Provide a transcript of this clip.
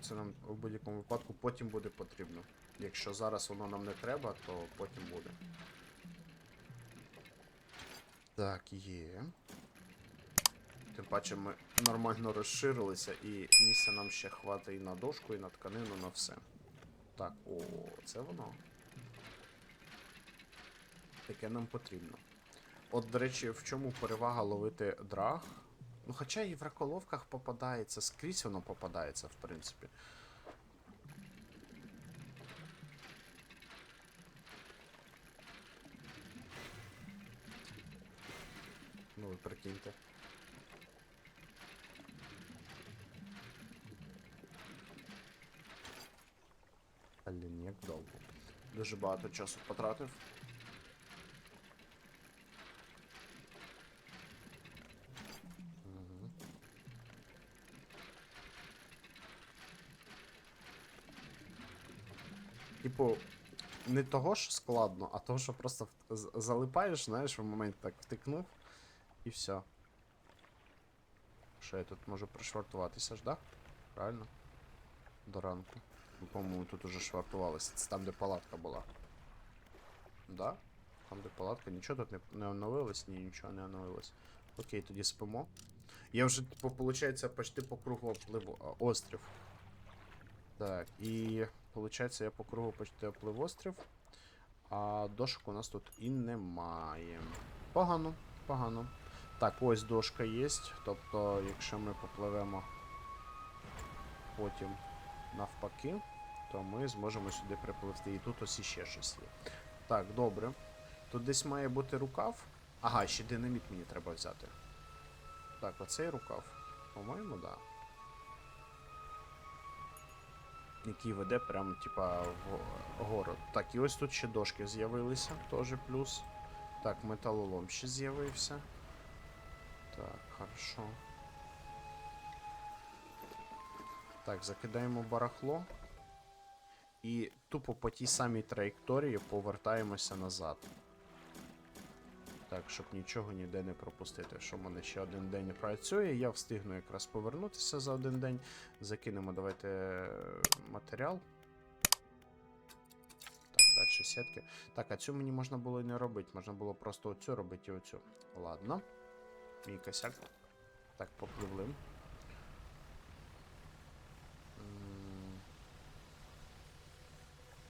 це нам у будь-якому випадку потім буде потрібно. Якщо зараз воно нам не треба, то потім буде. Так, є. Тим паче ми нормально розширилися і місця нам ще хватить і на дошку, і на тканину, на все. Так, о, це воно. Таке нам потрібно. От, до речі, в чому перевага ловити драг? Ну, хоча і в раколовках попадається, скрізь воно попадається, в принципі. Ну, ви прикиньте. Блін, як довго. Дуже багато часу потратив. Типу, не того ж складно, а того, що просто залипаєш, знаєш, в момент так втикнув і все. Що я тут можу пришвартуватися ж, да? Правильно? До ранку. Ну, По-моєму, тут уже швартувалися. Це там, де палатка була. Да? Там, де палатка, нічого тут не, не оновилось, ні, нічого не оновилось. Окей, тоді спимо. Я вже, типу, виходить, почти по кругу оплив острів. Так, і виходить, я по кругу почти оплив острів. А дошок у нас тут і немає. Погано, погано. Так, ось дошка є. Тобто, якщо ми попливемо потім навпаки, то ми зможемо сюди припливти. І тут ось іще щось є. Так, добре. Тут десь має бути рукав. Ага, ще динаміт мені треба взяти. Так, оцей рукав. По-моєму, да. Який веде прямо, типа, в город. Так, і ось тут ще дошки з'явилися, теж плюс. Так, металолом ще з'явився. Так, хорошо. Так, закидаємо барахло. І тупо по тій самій траєкторії повертаємося назад. Так, щоб нічого ніде не пропустити. Що в мене ще один день працює, я встигну якраз повернутися за один день. Закинемо, давайте е, матеріал. Так, далі сітки. Так, а цю мені можна було і не робити. Можна було просто оцю робити і оцю. Ладно. Мій косяк. Так, попливли.